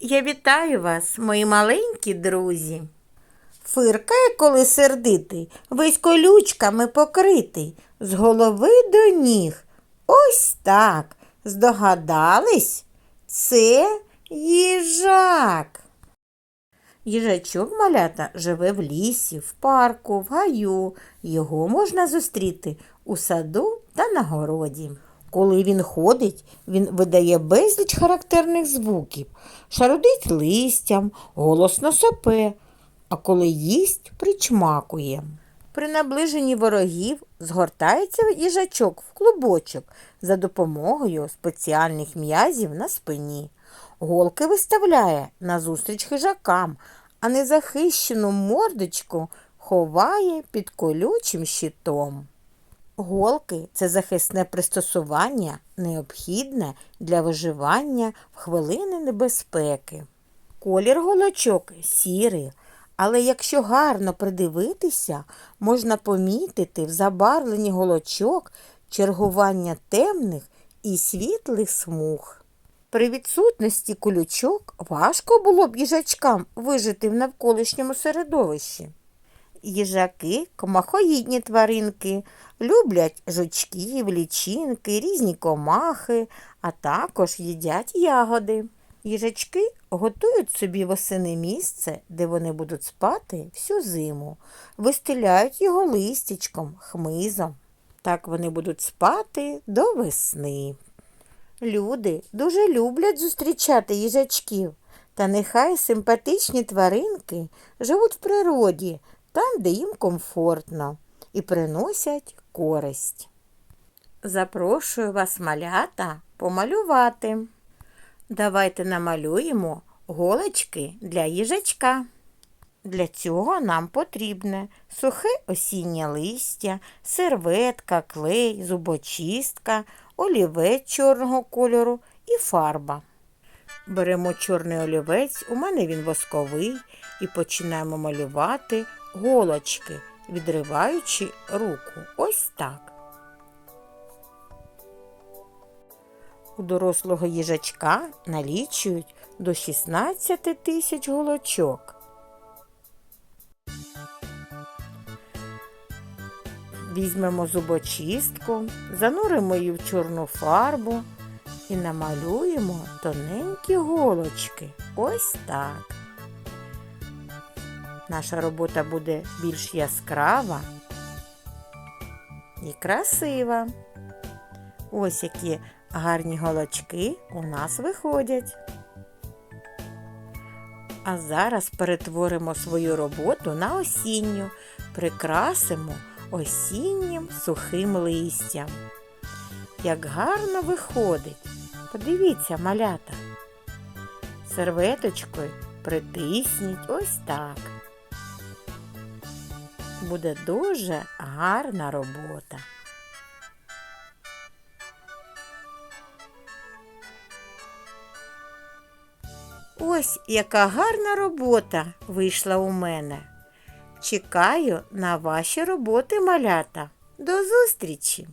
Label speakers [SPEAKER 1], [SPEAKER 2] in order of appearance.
[SPEAKER 1] Я вітаю вас, мої маленькі друзі. Фиркає, коли сердитий, весь колючками покритий, з голови до ніг. Ось так. Здогадались? Це їжак. Їжачок малята живе в лісі, в парку, в гаю. Його можна зустріти у саду та на городі. Коли він ходить, він видає безліч характерних звуків, шарудить листям, голосно сопе, а коли їсть, причмакує. При наближенні ворогів згортається їжачок в клубочок за допомогою спеціальних м'язів на спині. Голки виставляє назустріч хижакам, а незахищену мордочку ховає під колючим щитом. Голки це захисне пристосування, необхідне для виживання в хвилини небезпеки. Колір голочок сірий, але якщо гарно придивитися, можна помітити в забарвленні голочок чергування темних і світлих смуг. При відсутності колючок важко було б їжачкам вижити в навколишньому середовищі. Їжаки комахоїдні тваринки, люблять жучків, лічинки, різні комахи, а також їдять ягоди. Їжачки готують собі восени місце, де вони будуть спати всю зиму, вистеляють його листячком, хмизом. Так вони будуть спати до весни. Люди дуже люблять зустрічати їжачків, та нехай симпатичні тваринки живуть в природі, там, де їм комфортно, і приносять користь. Запрошую вас, малята, помалювати. Давайте намалюємо голочки для їжачка. Для цього нам потрібне сухе осіннє листя, серветка, клей, зубочистка, олівець чорного кольору і фарба. Беремо чорний олівець, у мене він восковий, і починаємо малювати голочки, відриваючи руку. Ось так. У дорослого їжачка налічують до 16 тисяч голочок. Візьмемо зубочистку, зануримо її в чорну фарбу і намалюємо тоненькі голочки. Ось так. Наша робота буде більш яскрава і красива. Ось які гарні голочки у нас виходять. А зараз перетворимо свою роботу на осінню, прикрасимо осіннім сухим листям. Як гарно виходить. Подивіться, малята. Серветочкою притисніть ось так. Буде дуже гарна робота. Ось яка гарна робота вийшла у мене. Чекаю на ваші роботи, малята. До зустрічі!